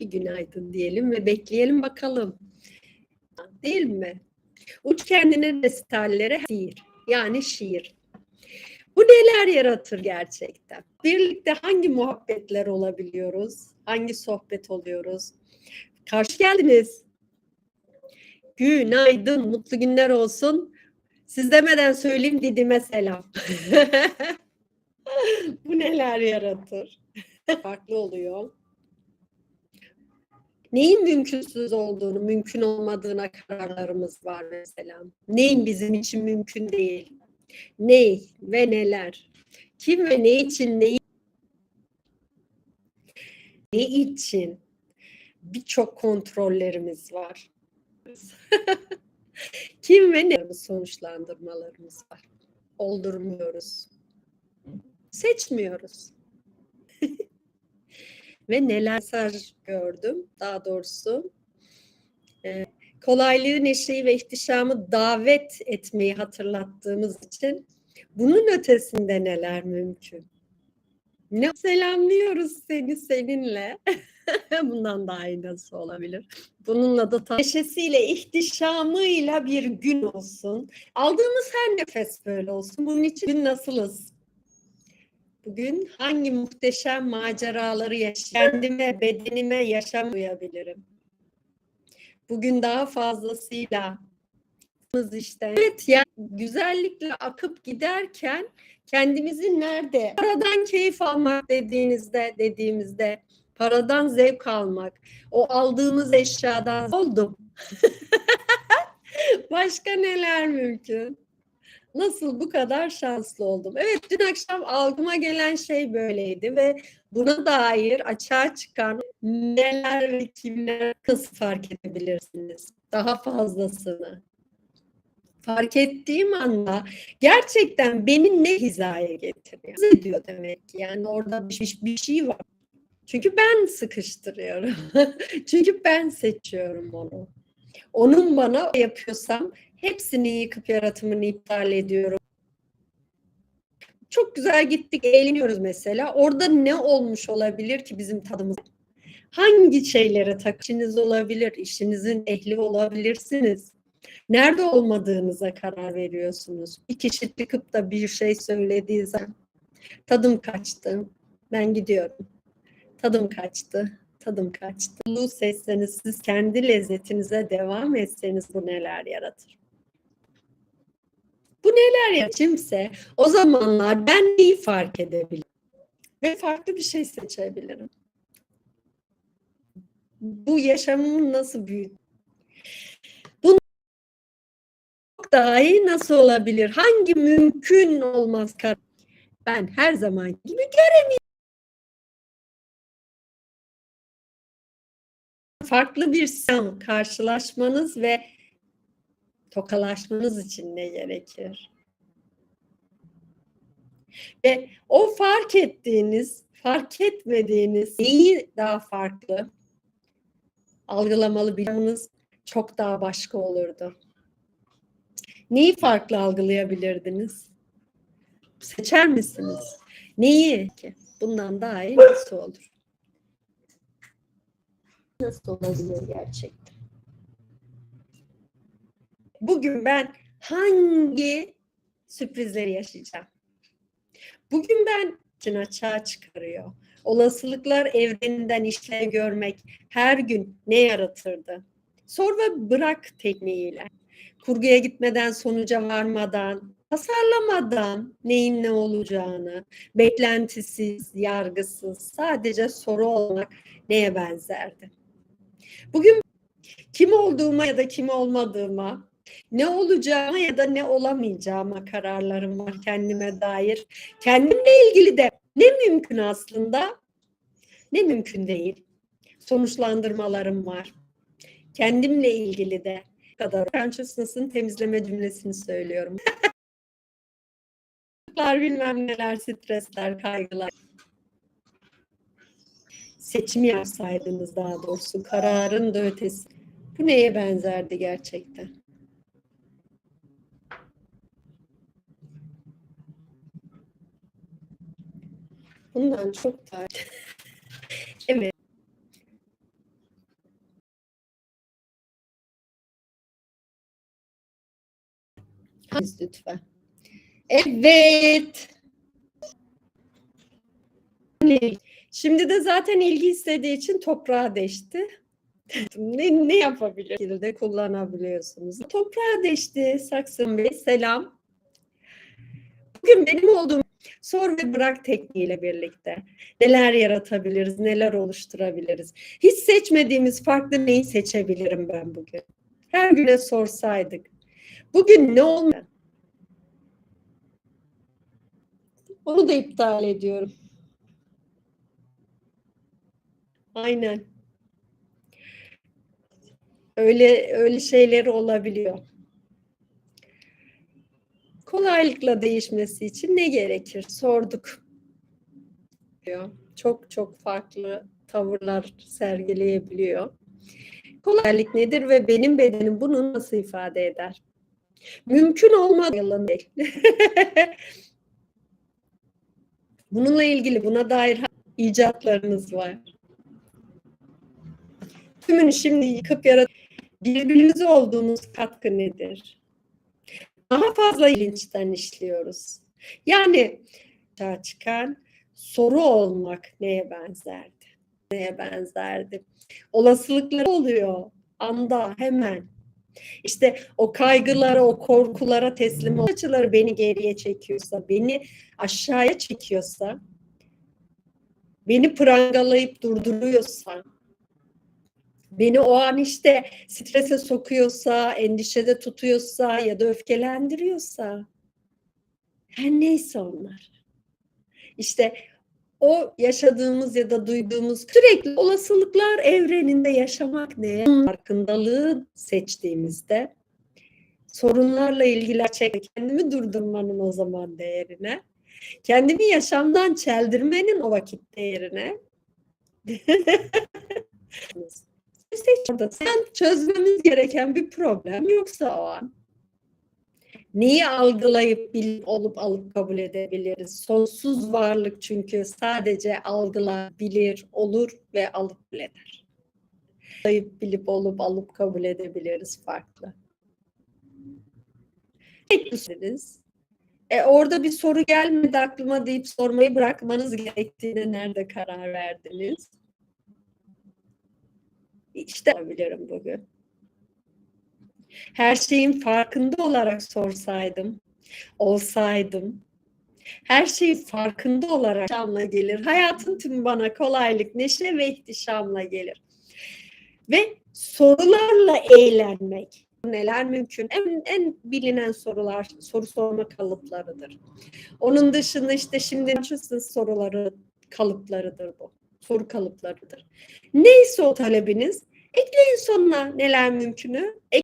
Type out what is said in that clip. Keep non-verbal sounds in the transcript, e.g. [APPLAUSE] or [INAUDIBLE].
Bir günaydın diyelim ve bekleyelim bakalım. Değil mi? Uç kendine resitallere şiir. Yani şiir. Bu neler yaratır gerçekten? Birlikte hangi muhabbetler olabiliyoruz? Hangi sohbet oluyoruz? Karşı geldiniz. Günaydın, mutlu günler olsun. Siz demeden söyleyeyim Didim'e selam. [LAUGHS] Bu neler yaratır? Farklı oluyor. Neyin mümkünsüz olduğunu, mümkün olmadığına kararlarımız var mesela. Neyin bizim için mümkün değil. Ne ve neler. Kim ve ne için neyi ne için birçok kontrollerimiz var. [LAUGHS] Kim ve ne sonuçlandırmalarımız var. Oldurmuyoruz. Seçmiyoruz. [LAUGHS] ve neler gördüm daha doğrusu. Ee, kolaylığı, neşeyi ve ihtişamı davet etmeyi hatırlattığımız için bunun ötesinde neler mümkün? Ne selamlıyoruz seni seninle. [LAUGHS] Bundan daha iyi nasıl olabilir? Bununla da neşesiyle, ihtişamıyla bir gün olsun. Aldığımız her nefes böyle olsun. Bunun için gün nasılız? Bugün hangi muhteşem maceraları yaşayabilirim? Kendime, bedenime yaşam duyabilirim? Bugün daha fazlasıyla işte. Evet yani güzellikle akıp giderken kendimizi nerede? Paradan keyif almak dediğinizde dediğimizde paradan zevk almak, o aldığımız eşyadan [LAUGHS] oldum. Başka neler mümkün? Nasıl bu kadar şanslı oldum? Evet dün akşam algıma gelen şey böyleydi ve buna dair açığa çıkan neler ve kimler nasıl fark edebilirsiniz? Daha fazlasını. Fark ettiğim anda gerçekten beni ne hizaya getiriyor? Ediyor demek ki. Yani orada bir, bir şey var. Çünkü ben sıkıştırıyorum. [LAUGHS] Çünkü ben seçiyorum onu. Onun bana yapıyorsam hepsini yıkıp yaratımını iptal ediyorum. Çok güzel gittik, eğleniyoruz mesela. Orada ne olmuş olabilir ki bizim tadımız? Hangi şeylere takışınız olabilir? İşinizin ehli olabilirsiniz. Nerede olmadığınıza karar veriyorsunuz. Bir kişi çıkıp da bir şey söylediği zaman tadım kaçtı. Ben gidiyorum. Tadım kaçtı. Tadım kaçtı. Bu seçseniz siz kendi lezzetinize devam etseniz bu neler yaratır? Bu neler yaratırsa o zamanlar ben neyi fark edebilirim? Ve farklı bir şey seçebilirim. Bu yaşamımı nasıl büyüt? Bu çok daha iyi nasıl olabilir? Hangi mümkün olmaz? Ben her zaman gibi göremiyorum. Farklı bir sen karşılaşmanız ve tokalaşmanız için ne gerekir? Ve o fark ettiğiniz, fark etmediğiniz neyi daha farklı algılamalı bilmeniz çok daha başka olurdu. Neyi farklı algılayabilirdiniz? Seçer misiniz? Neyi ki? Bundan daha iyi nasıl olur? Nasıl olabilir gerçekten? Bugün ben hangi sürprizleri yaşayacağım? Bugün ben için açığa çıkarıyor. Olasılıklar evreninden işler görmek her gün ne yaratırdı? Sor ve bırak tekniğiyle. Kurguya gitmeden, sonuca varmadan, tasarlamadan neyin ne olacağını, beklentisiz, yargısız, sadece soru olmak neye benzerdi? Bugün kim olduğuma ya da kim olmadığıma, ne olacağıma ya da ne olamayacağıma kararlarım var kendime dair. Kendimle ilgili de ne mümkün aslında, ne mümkün değil. Sonuçlandırmalarım var. Kendimle ilgili de kadar consciousness'ın temizleme cümlesini söylüyorum. [LAUGHS] bilmem neler, stresler, kaygılar seçimi yapsaydınız daha doğrusu kararın da ötesi. Bu neye benzerdi gerçekten? Bundan çok daha... [LAUGHS] evet. lütfen. Evet. Şimdi de zaten ilgi istediği için toprağa deşti. [LAUGHS] ne, ne yapabilir? şekilde kullanabiliyorsunuz. Toprağa deşti Saksın Bey. Selam. Bugün benim olduğum sor ve bırak tekniğiyle birlikte neler yaratabiliriz, neler oluşturabiliriz? Hiç seçmediğimiz farklı neyi seçebilirim ben bugün? Her güne sorsaydık. Bugün ne olmalı? Onu da iptal ediyorum. Aynen. Öyle öyle şeyleri olabiliyor. Kolaylıkla değişmesi için ne gerekir? Sorduk. Diyor. Çok çok farklı tavırlar sergileyebiliyor. Kolaylık nedir ve benim bedenim bunu nasıl ifade eder? Mümkün olmayan değil. [LAUGHS] Bununla ilgili buna dair icatlarınız var. Tümünü şimdi yıkıp yarat birbirimize olduğumuz katkı nedir? Daha fazla bilinçten işliyoruz. Yani çıkan soru olmak neye benzerdi? Neye benzerdi? Olasılıkları oluyor anda hemen. İşte o kaygılara, o korkulara teslim olma açıları beni geriye çekiyorsa, beni aşağıya çekiyorsa, beni prangalayıp durduruyorsa, beni o an işte strese sokuyorsa, endişede tutuyorsa ya da öfkelendiriyorsa, her neyse onlar. İşte o yaşadığımız ya da duyduğumuz sürekli olasılıklar evreninde yaşamak neye? Farkındalığı seçtiğimizde sorunlarla ilgili kendimi durdurmanın o zaman değerine, kendimi yaşamdan çeldirmenin o vakit değerine [LAUGHS] orada sen çözmemiz gereken bir problem yoksa o an neyi algılayıp bilip olup alıp kabul edebiliriz? Sonsuz varlık çünkü sadece algılar, bilir, olur ve alıp eder. Algılayıp bilip olup alıp kabul edebiliriz farklı. Bekleriz. E orada bir soru gelmedi aklıma deyip sormayı bırakmanız gerektiğine nerede karar verdiniz? İşte yapabilirim bugün. Her şeyin farkında olarak sorsaydım, olsaydım, her şeyin farkında olarak ihtişamla gelir. Hayatın tüm bana kolaylık, neşe ve ihtişamla gelir. Ve sorularla eğlenmek. Neler mümkün? En, en bilinen sorular, soru sorma kalıplarıdır. Onun dışında işte şimdi soruları kalıplarıdır bu. Soru kalıplarıdır. Neyse o talebiniz, ekleyin sonuna neler mümkünü.